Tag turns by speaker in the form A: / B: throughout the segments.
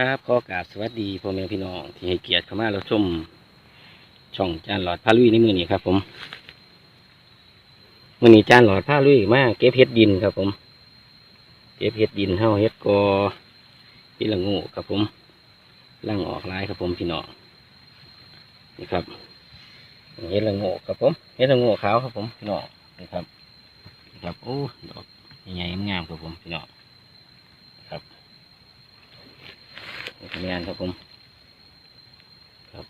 A: ครับขอกราบสวัสดีพ่อแม่พี่น้องที่ให้เกียรติเข้ามาเราชม ช่องจานหลอดผ้าลุยในมือนี้ครับ ผมมือนี้จานหลอดผ้าลุยมากเก็บเห็ดดินครับ ผม เก็บเห็ดดินเท่าเห็ดกอพี่ละงูครับ ผมล่างออกลายครับผมพี่น้องนี่ครับเห็ดละงูครับผมเห็ดละงูขาวครับ ผมพี่น้องนี่ครับนี่ครับโอ้ดอกใหญ่งามครับผมพี่น้องนี่ คืองานครับผมครับ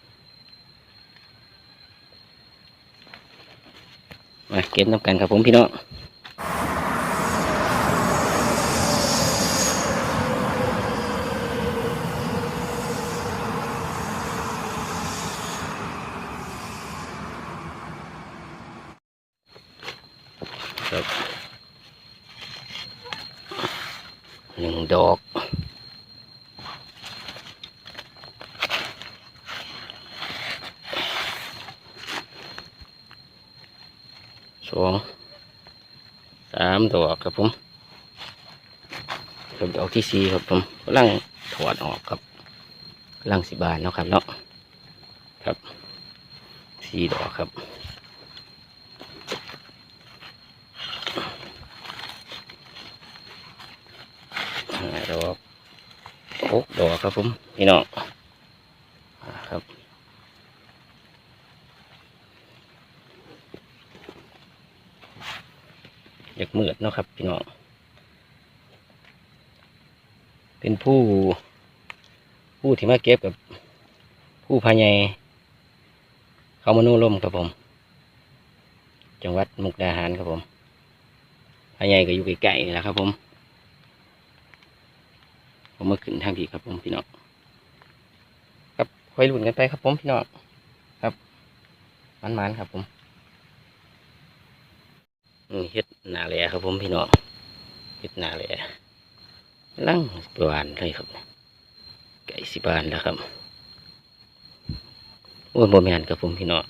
A: มาเก็บน้ำกันครับผมพี่น้องครับหนึ่งดอก สอง สามดอกครับผมครับดอกที่สี่ครับผมกำลังถอดออกครับกำลังสิบานเนาะครับเนาะครับสี่ดอกครับดอกหกดอกครับผมพี่น้องครับ อยากมืดเนาะครับพี่น้อง เป็นผู้ผู้ที่มาเก็บกับผู้พายายเขามาโนร่มครับผม จังหวัดมุกดาหารครับผมพายายก็อยู่ใกล้ๆแหละครับผม ผมมาขึ้นทางที่ครับผมพี่น้อง ครับค่อยลุ้นกันไปครับผมพี่น้อง ครับมันๆครับผม เฮ็ดหนาแหล่ครับผมพี่น้องเฮ็ดหนาแหล่ลังสิบานเลยครับไก่สิบานแล้วครับโอ้ยบ่แมนครับผมพี่น้อง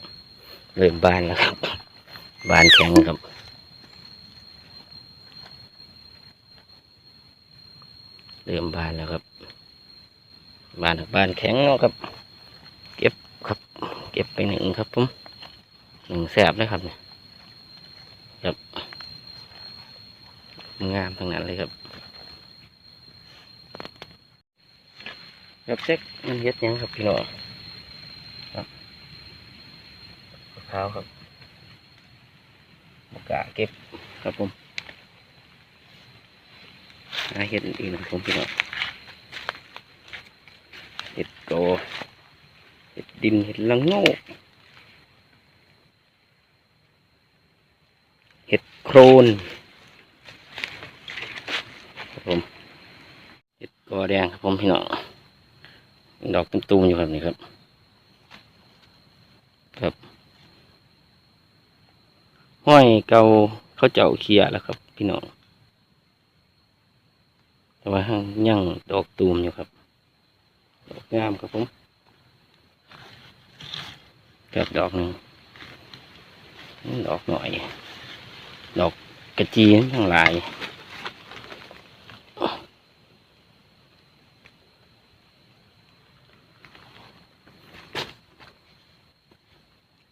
A: เริ่มบานแล้วครับ บานแข็งครับเริ่มบานแล้วครับ บานบานแข็งเนาะครับ เก็บครับ เก็บไปหนึ่งครับผมหนึ่งแสบเลยครับเนี่ย ครับ งามทั้งนั้นเลยครับครับเซ็กมันเฮ็ดยังครับพี่น้องครับขาวครับกล้าเก็บครับผมหาเฮ็ดอื่นๆครับผมพี่น้องเห็ดโกเห็ดดินเห็ดลังโง่เห็ดโครนครับผมเห็ดกอ แดงครับผมพี่น้องดอกตุ้มๆอยู่ครับนี่ครับ ครับห้อยเกาเขาเจ้าเคียแล้วครับ พี่น้องแต่ว่าห้างยังดอกตูมอยู่ครับ ดอกงามครับผมกับดอกหนึ่งดอกหน่อย ดอกกระจีทั้งหลาย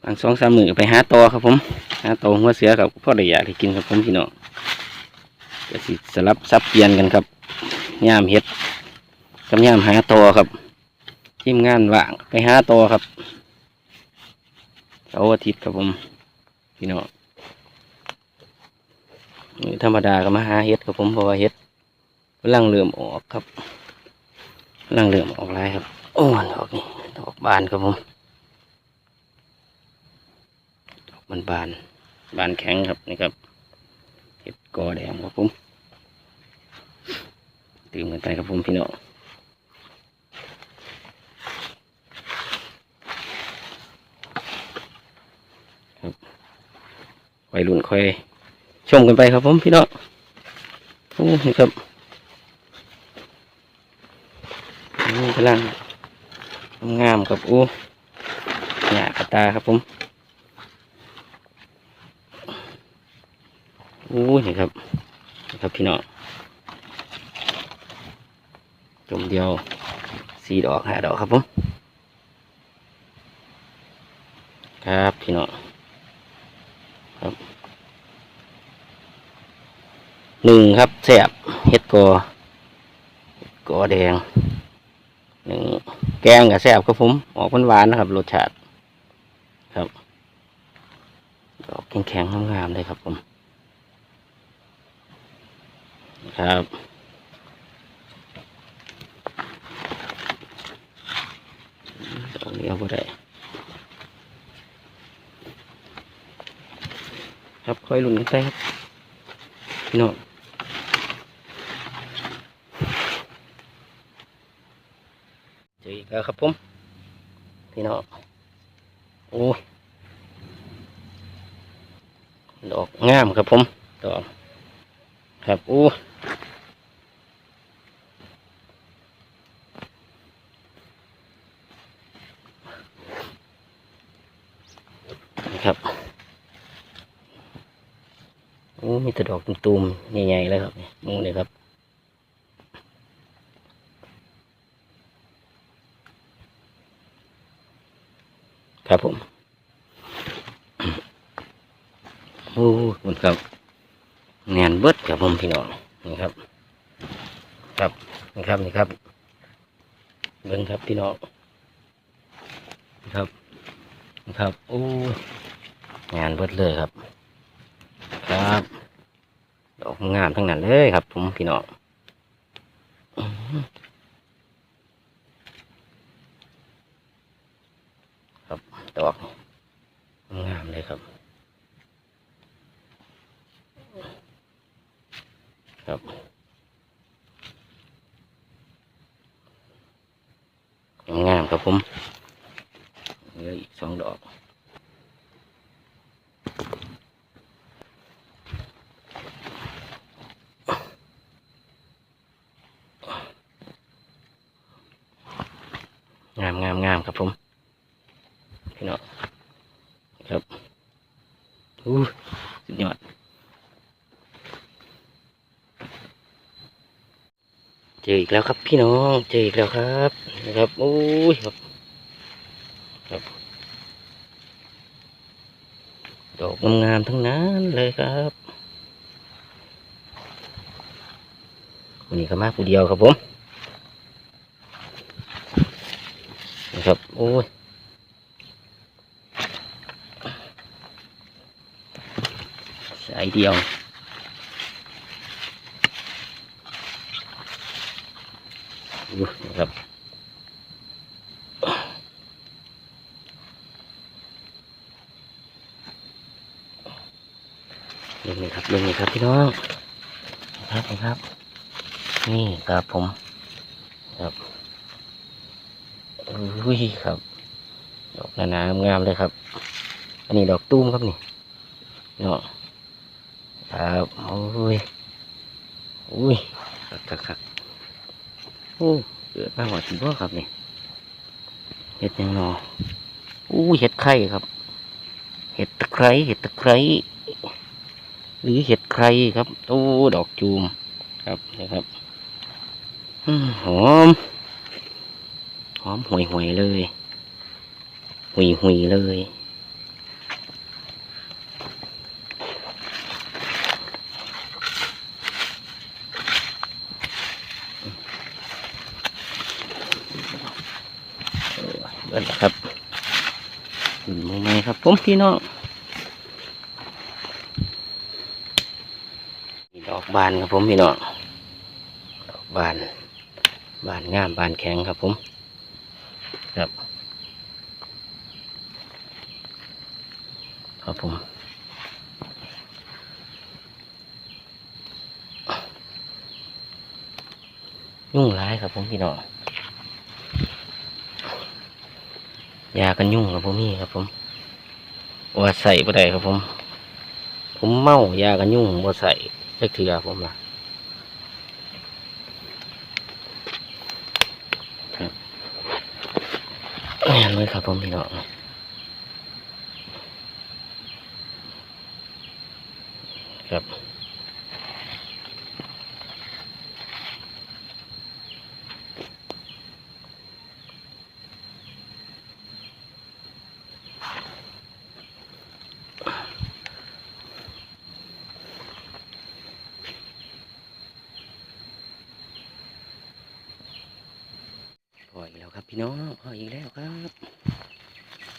A: บางสองสามมือไปหาตอครับผมหาตอหัวเสือกับพ่อได้อยากให้กินครับผมพี่น้องก็สิสลับซับเปลี่ยนกันครับย่ามเห็ดกับย่ามหาตอครับทีมงานว่างไปหาตอครับเสาร์อาทิตย์ครับผมพี่น้องธรรมดาก็มาหาเห็ดครับผมเพราะว่าเห็ดกำลังเริ่อมออกครับกำลังเริ่อมออกลายครับ โอ้ดอกนี่ดอกบานครับผม มันบานบานแข็งครับนี่ครับเห็ดกอแดงครับผมตื่มกันไปครับผมพี่น้องครับวัยรุ่นค่อยชมกันไปครับผมพี่น้องโอ้นี่ครับนี่กำลังงามครับโอ้หยากระตาครับผมโอ้นี่ครับนี่ครับ พี่น้องจมเดียวสี่ดอกห้าดอกครับผมครับพี่น้องครับหนึ่งครับแสบเห็ดกอเห็ดกอแดงหนึ่งแกงกับแสบครับผมออกหวานๆนะครับรสชาติครับดอกแข็งๆงามๆเลยครับผม ครับดอกนี้เอาไปได้ครับค่อยลุนกันไปครับพี่น้องเจออีกแล้วครับผมพี่น้องโอ้ดอกงามครับผมดอก ครับโอ้ครับโอ้มีแต่ดอกตุ่มๆใหญ่ๆเลยครับนี่หมูนี่ครับครับผม โอ้คุณครับ เบิดครับผมพี่น้องนี่ครับ ครับนี่ครับนี่ครับเบิ้งครับพี่น้องครับครับโอ้งานเบิดเลยครับ ครับดอกงามทั้งนั้นเลยครับ ผมพี่น้องครับดอกงามเลยครับ ครับงามครับผมเหลืออีกสองดอกงามงามงามครับผมพี่น้องครับอู้สุดยอด เจออีกแล้วครับพี่น้อง เจออีกแล้วครับนะครับโอ้ยครับครับ ดอกงามๆทั้งนั้นเลยครับวันนี้ก็มาผู้เดียวครับผมนะครับโอ้ยสายเดียว ดูนะ ครับเรื่งนี้ครับเรื่งนี้ครับพี่น้องนะครับนะครับ นี่ครับผมครับอุ้ยครับ ดอกหนาๆงามๆเลยครับ อันนี้ดอกตุ้มครับนี่เนาะครับโอ้ย อุ้ยคักคักคักโอ้ เกิดมาหอดสิบ่ครับนี่เห็ดยังเนออู้เห็ดไข่ครับ เห็ดตะไคร้เห็ดตะไคร้หรือเห็ดไคร้ครับโอ้ดอกจูมครับนะครับหอม หอมห่วยห่วยๆเลยหุยหุยๆเลย เบิดแล้วครับขึ้นมาไหม ครับผมพี่น้องดอกบานครับผมพี่น้องดอกบานบานงามบานแข็งครับผมครับครับผมยุ่งร้ายครับผมพี่น้องยากันยุ่งครับผมนี่ครับผม ว่าใส่บ่ได้ครับผม ผมเมายากันยุ่งว่าใส่จักเถื่อผมล่ะแม่นเลยครับผมพี่น้องครับ แล้วครับ พี่น้องพออีกแล้วครับ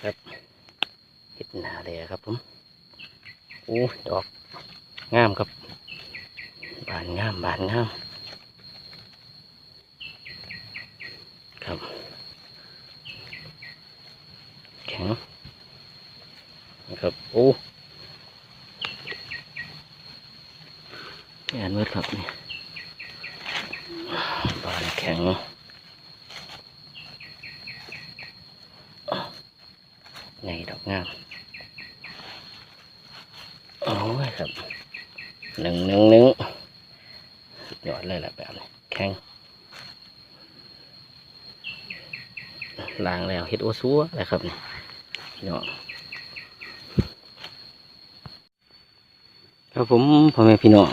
A: ครับเห็ดหนาเลยครับผมโอ้ดอกงามครับ บานงามบานงาม ครับแข็งนะครับโอ้แอนเวิร์ดครับนี่บานแข็ง ไงดอกงามโอ้ยครับหนึ่งหนึ่งหนึ่งสุดยอดเลยแหละแบบนี้แข็งล้างแล้วเฮ็ดโอซัวเลยครับนี่พี่น้องครับผมพ่อแม่พี่น้อง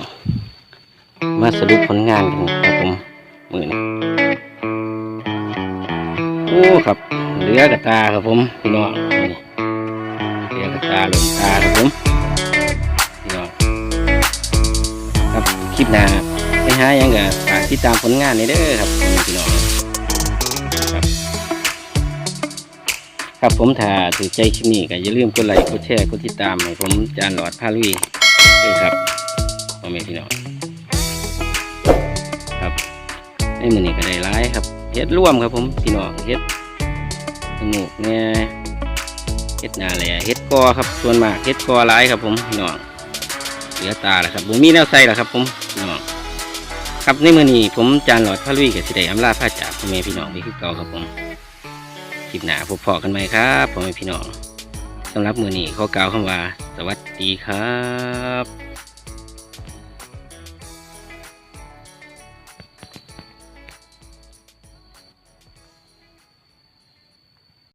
A: มาสรุปผลงานกันครับผมมือนี้ อ้ครับเหลือกระตาครับผมพี่น้องเหลือกระตาหลงตาครับผมพี่น้องครับคลิปหน้าไปหายังกะฝากติดตามผลงานนี้เด้อครับพี่น้องครับครับผมถ้าถูกใจคลิปนี้ก็อย่าลืมกดไลค์กดแชร์กดติดตามให้ผมจานหลอดพาลุยด้วยครับพ่อแม่พี่น้องครับในมือนี้ก็ได้ร้ายครับ เฮ็ดร่วมครับผมพี่น้องเฮ็ดสนุกเนี่ยเฮ็ดนาแหล่เฮ็ดกอครับส่วนมากเฮ็ดกอหลายครับผมพี่น้องเหลือตาแล้วครับผมมีแนวใส่แล้วครับผมพี่น้องครับในมือนี้ผมจานหลอดพระลุยกับสิได้อำลาพระจากพ่อแม่พี่น้องไปคือเก่าครับผมคลิปหนาพบพอกันไหมครับพ่อแม่พี่น้องสำหรับมือนี้ขอกล่าวคำว่า สวัสดีครับ